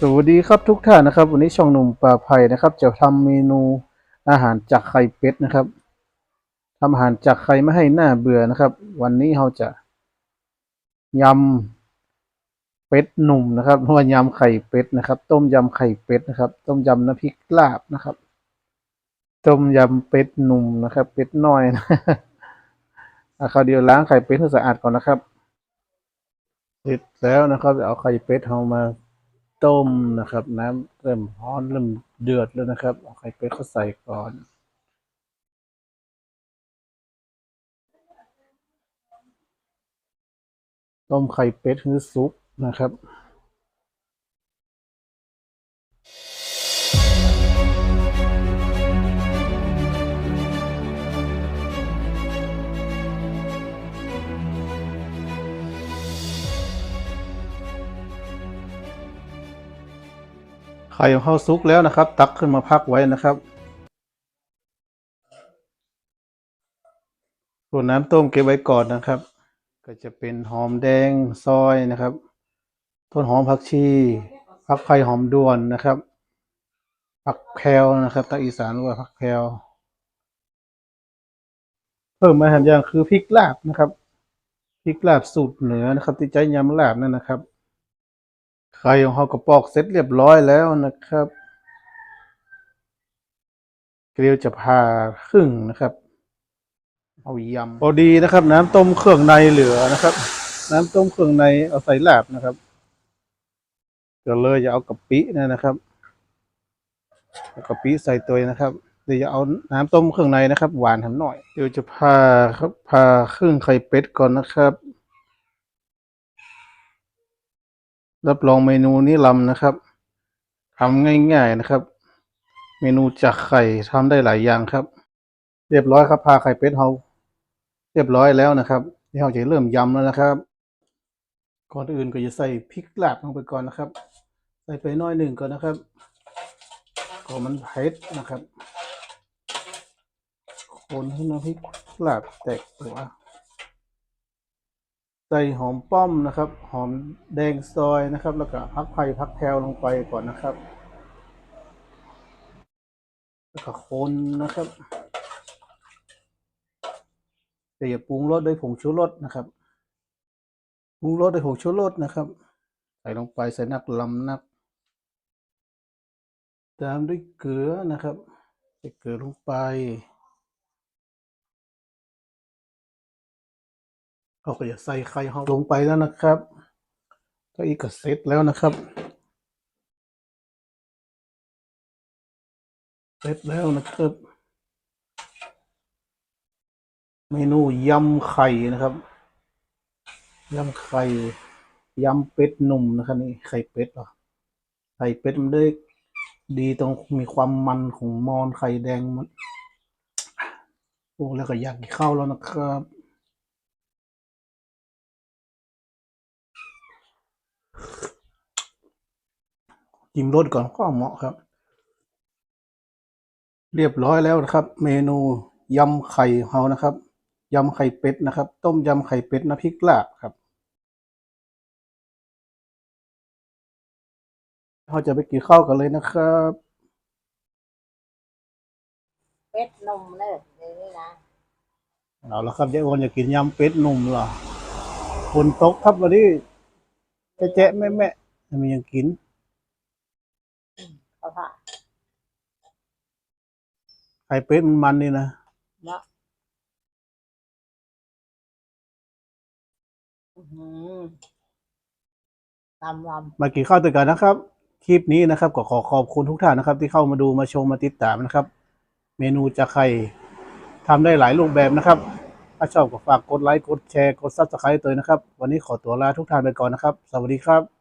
สวัสดีครับทุกท่านนะครับ วันนี้ช่องหนุ่มป่าไผ่นะครับ จะทำเมนูอาหารจากไข่เป็ดนะครับทำอาหารจากไข่ไม่ให้หน้าเบื่อนะครับ วันนี้เราจะยำเป็ดหนุ่มนะครับหรือว่ายำไข่เป็ดนะครับ ต้มยำไข่เป็ดนะครับ ต้มยำน้ำพริกลาบนะครับ ต้มยำเป็ดหนุ่มนะครับ เป็ดน้อยนะคราวเดียวล้างไข่เป็ดให้สะอาดก่อนนะครับเสร็จแล้วนะครับเอาไข่เป็ดเอามา ต้มนะครับ น้ำเริ่มร้อนเริ่มเดือดแล้วนะครับเอาไข่เป็ดเข้าใส่ก่อนต้มไข่เป็ดคือซุปนะครับ ไข่ของข้าวซุกแล้วนะครับ ตักขึ้นมาพักไว้นะครับ ส่วนน้ำต้มเก็บไว้ก่อนนะครับ ก็จะเป็นหอมแดงซอยนะครับ ต้นหอมผักชีผักไผ่หอมด้วนนะครับผักแพรวนะครับทาอีสานรียกว่าผักแพรวเพิ่มมาหันอย่างคือพริกลาบนะครับพริกลาบสูตรเหนือนะครับ ที่ใจยำลาบนั่นนะครับ ไข่ของเรากระปอกเสร็จเรียบร้อยแล้วนะครับ เกลียวจะผ่าครึ่งนะครับ เอายำพอดีนะครับ น้ำต้มเครื่องในเหลือนะครับ น้ำต้มเครื่องในเอาใส่ลาบนะครับก็เลยจะเอากะปินยนะครับกะปิใส่ตัวนะครับเดี๋ยวจะเอาน้ำต้มเครื่องในนะครับ หวานหนหน่อยเดี๋ยวจะผ่าครับผ่าครึ่งไข่เป็ดก่อนนะครับ รับรองเมนูนี้ลำนะครับทำง่ายๆนะครับ เมนูจากไข่ทำได้หลายอย่างครับ เรียบร้อยครับพาไข่เป็ดเฮาเรียบร้อยแล้วนะครับนี่เราจะเริ่มยำแล้วนะครับ ก่อนอื่นก็จะใส่พริกลาบลงไปก่อนนะครับ ใส่ไปน้อยหนึ่งก่อนนะครับก็มันเผ็ดนะครับคนให้น้ำพริกลาบแตกตัว ใส่หอมป้อมนะครับ หอมแดงซอยนะครับ แล้วก็พักไผ่พักแพรวลงไปก่อนนะครับ แล้วก็คนนะครับแต่อย่าปรุงรสด้วยผงชูรสนะครับปรุงรสด้วยผงชูรสนะครับ ใส่ลงไปใส่นักลำนัก ตามด้วยเกลือนะครับ ใส่เกลือลงไป เราก็จะใส่ไข่เราลงไปแล้วนะครับก็อีกก็เสร็จแล้วนะครับ เสร็จแล้วนะครับ เมนูยำไข่นะครับยำไข่ยำเป็ดหนุ่มนะครับนี่ไข่เป็ดเหรอไข่เป็ดมันได้ดีตรงมีความมันของมอนไข่แดงมันโอ้แล้วก็อยากกินข้าวแล้วนะครับ จิ้มรสก่อนก็เหมาะครับ เรียบร้อยแล้วนะครับ เมนูยำไข่ของเรานะครับยำไข่เป็ดนะครับ ต้มยำไข่เป็ดน้ำพริกลาบครับเราจะไปกินข้าวกันเลยนะครับเป็ดนมเลยนี่นี่นะเอาละครับยายโอนอยากกินยำเป็ดหนุ่มเหรอคนตกครับวันนี้แจ๊ะๆแม่แม่ๆมันยังกิน เขาผ่า ไข่เป็ดมันมันนี่นะเนาะอื้อหือตำลมากินข้าวด้วยกันนะครับ คลิปนี้นะครับ ก็ขอขอบคุณทุกท่านนะครับ ที่เข้ามาดูมาชมมาติดตามนะครับ เมนูจะไข่ทำได้หลายรูปแบบนะครับ ถ้าชอบก็ฝากกดไลค์กดแชร์กดซับสไครต์ตัวนะครับ วันนี้ขอตัวลาทุกท่านไปก่อนนะครับ สวัสดีครับ